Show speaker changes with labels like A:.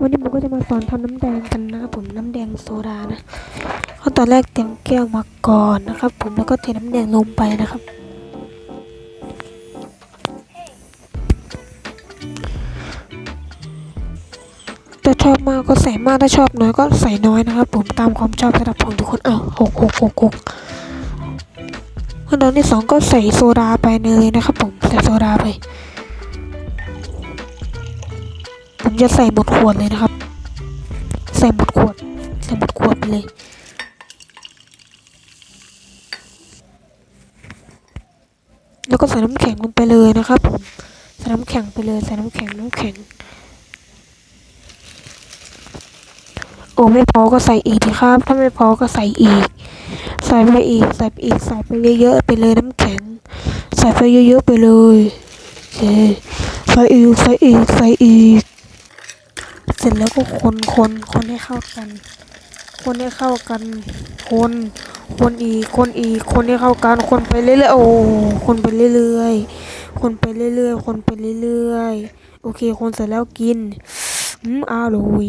A: วันนี้ผมก็จะมาสอนทำน้ำแดงกันนะครับผมน้ำแดงโซดานะขั้นตอนแรกเตรียมแก้วมาก่อนนะครับ ผมแล้วก็เทน้ำแดงลงไปนะครับ ถ้าชอบมากก็ใส่มากถ้าชอบน้อยก็ใส่น้อยนะครับ ผมตามความชอบระดับของทุกคนอ้าวหกหกหกหกขั้นตอนที่สองก็ใส่โซดาไปเลยนะครับ ผมใส่โซดาไป ผมจะใส่หมดขวดเลยนะครับ ใส่หมดขวด ใส่หมดขวดไปเลย แล้วก็ใส่น้ำแข็งลงไปเลยนะครับผมใส่น้ำแข็งไปเลย ใส่น้ำแข็งน้ำแข็ง โอ้ไม่พอก็ใส่อีกนะครับ ถ้าไม่พอก็ใส่อีก ใส่ไปอีก ใส่ไปอีก ใส่ไปเยอะๆไปเลยน้ำแข็ง ใส่ไปเยอะๆไปเลยโอเคใส่อีก ใส่อีก ใส่อีก ร็จแล้วก็คนคนคนให้เข้ากัน คนให้เข้ากัน คน คนอีก คนอีก คนให้เข้ากัน คนไปเรื่อยๆ โอ้ คนไปเรื่อยๆ คนไปเรื่อยๆ คนไปเรื่อยๆ โอเค คนเสร็จแล้วกิน อืมอร่อย